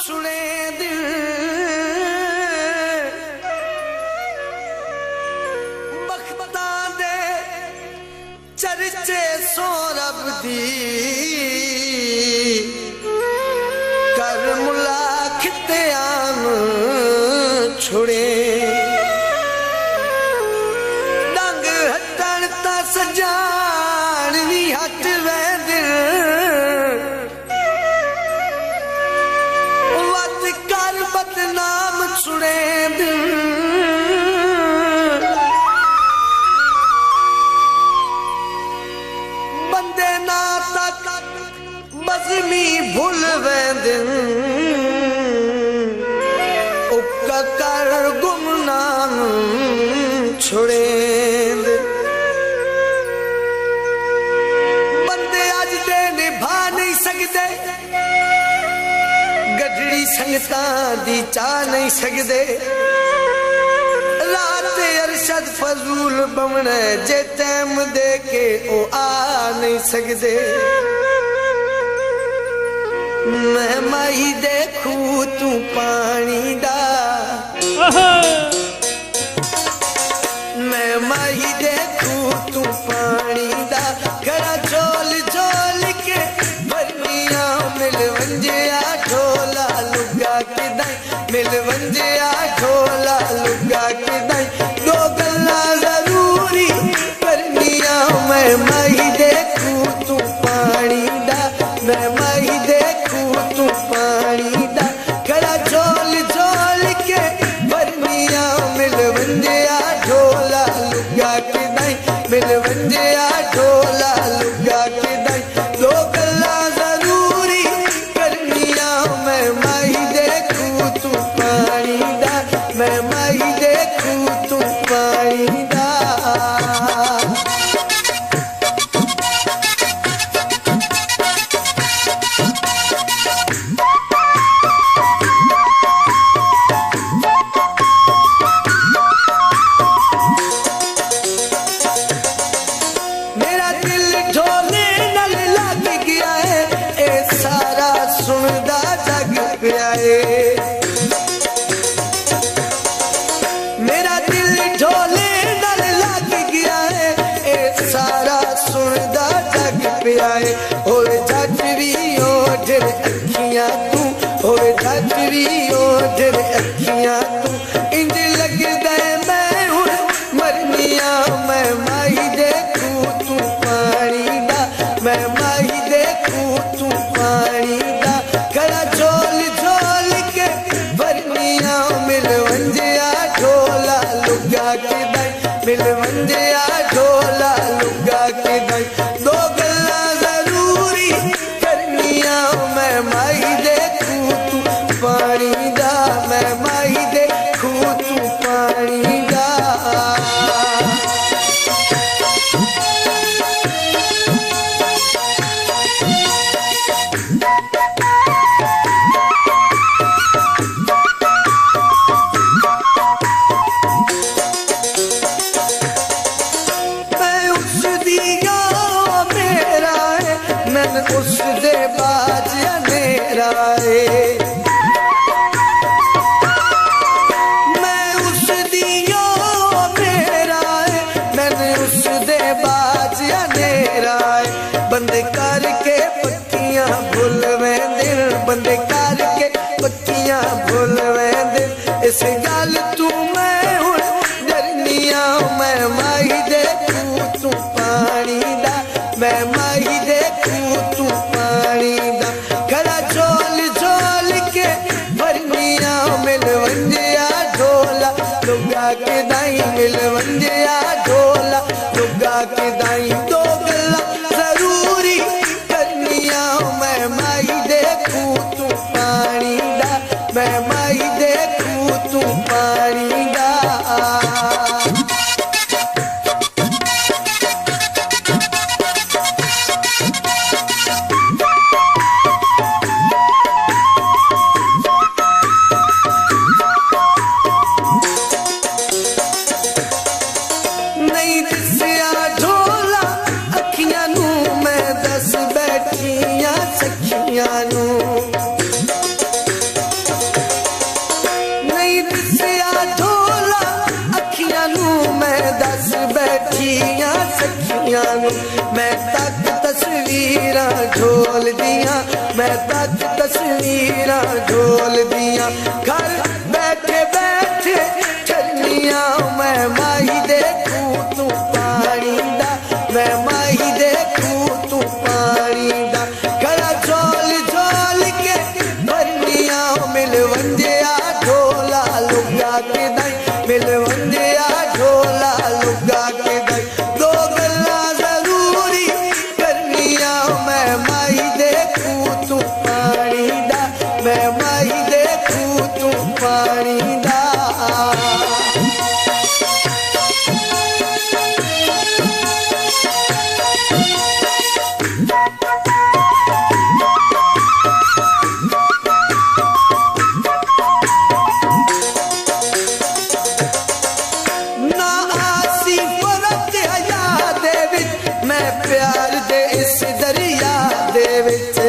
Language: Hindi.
ਸੁਣੇ ਦਿਲ। ਬਖਤਾਂ ਦੇ ਚਰਚੇ ਸੋ ਰੱਬ ਦੀ। कर गुमना छुड़ेंद बंदे अज दे निभा नहीं सकते। गजड़ी संगता दी चा नहीं सकते। रात अरशद फजूल बमने जे टैम दे के ओ आ नहीं सकते। मैं माही देखू तू पानी दा मैं माही दे ਅੱਖੀਆਂ ਤੂੰ बंद करके पक्कियाँ भुल वेंदे इस गल तू मैं हुन डरनिया मैं माई दे तू तू पानी दा। मैं माई दे तू तू पानी दा। खड़ा झोल झोल के भरनिया मिल ढोला। लुगा के दाई मिल ढोला। लुगा के दाई ਅੱਖੀਆਂ ਨੂੰ, ਮੈਂ ਤੱਕ ਤਸਵੀਰਾਂ ਝੋਲਦੀਆਂ, ਮੈਂ ਤੱਕ ਤਸਵੀਰਾਂ ਝੋਲਦੀਆਂ। ਘਰ ਬੈਠੇ ਬੈਠੇ ਛੱਲੀਆਂ ਮੈਂ ਮਾਹੀ ਦੇਖੂ ਤੂੰ ਪਾਣੀ ਦਾ, ਮੈਂ every time.